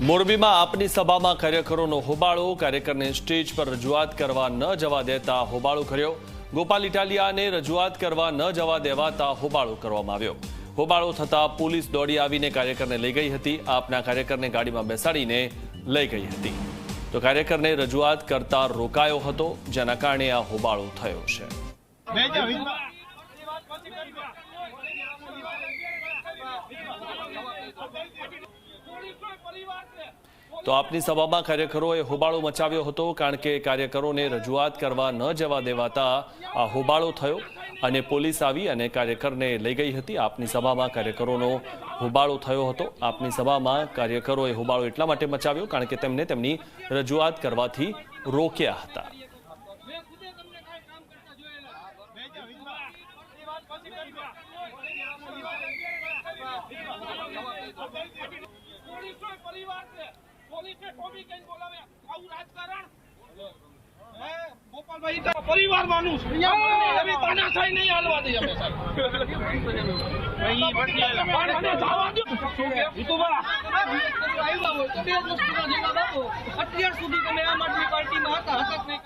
મોરબીમાં આપની સભામાં કાર્યકરોનો હોબાળો, કાર્યકરને સ્ટેજ પર રજૂઆત કરવા ન જવા દેતા હોબાળો કર્યો. ગોપાલ ઇટાલિયાને રજૂઆત કરવા ન જવા દેવાતા હોબાળો કરવામાં આવ્યો. હોબાળો થતાં પોલીસ દોડી આવીને કાર્યકરને લઈ ગઈ હતી. આપના કાર્યકરને ગાડીમાં બેસાડીને લઈ ગઈ હતી. તો કાર્યકરને રજૂઆત કરતા રોકાયો હતો, જેના કારણે આ હોબાળો થયો છે. તો આપની સભામાં કાર્યકરોએ હોબાળો મચાવ્યો હતો, કારણ કે કાર્યકરોને રજૂઆત કરવા ન જવા દેવાતા આ હોબાળો થયો અને પોલીસ આવી અને કાર્યકરને લઈ ગઈ હતી. આપની સભામાં કાર્યકરોનો હોબાળો થયો હતો. આપની સભામાં કાર્યકરોએ હોબાળો એટલા માટે મચાવ્યો, કારણ કે તેમને તેમની રજૂઆત કરવાથી રોક્યા હતા. પોલીસને ટોમી કહીને બોલાવે. આવું રાજકારણ? હે? ગોપાલભાઈ તો પરિવાર માનું એવી તાનાશાહી નહીં હાલવા દઈએ અમે સાહેબ. પણ મને જવા દ્યો. જીતુભા. આવ્યા હોય તો બે